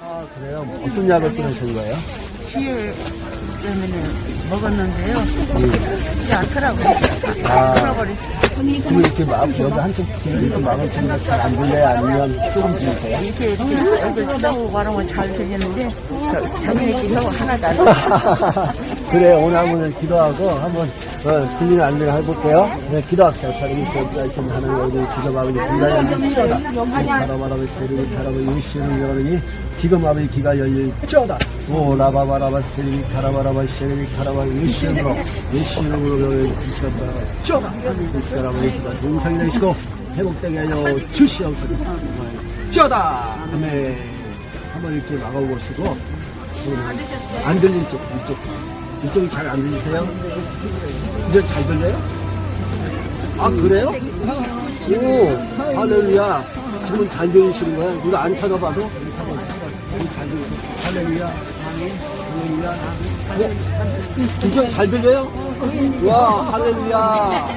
아, 그래요? 무슨 약을 끊으신 거예요? 기혈 때문에 먹었는데요. 이게 않더라고요. 아. 풀어버렸어요. 그럼 이렇게 막, 여기 한쪽 이렇게 막으시면 잘안 들려요? 아니면 조금 들리세요? 이렇게 이렇게 얼굴 쳐다보고 말하면 잘 들리는데 자기네끼리 하고 하나도 안. 그래, 오늘 한번 기도하고 한번 어, 들리는 안내를 해볼게요. 네, 기도할게요. 사람이 지역자이신 하나님 우리 기도 아버지 불러야 바라바라바 세리비 바라바 예수는 여러분이 지금 아버지 기가 열릴쩌다. 오 라바바라바 세리비 바라바라바 세리비 바라바 예수님으로 여러분 기시가 쩌다. 예수가 아버지 기가 동상이 되시고 회복되게 하여 주시옵소서. 쩌다. 아멘. 한번 이렇게 막아보시고 안 들린 쪽, 이쪽. 이쪽이 잘 안 들리세요? 이제 잘 들려요? 아, 그래요? 오, 할렐루야. 지금 잘 들리시는 거야? 누가 안 찾아봐도? 잘 들리세요? 할렐루야. 할렐루야. 네? 이쪽 잘 들려요? 와, 할렐루야.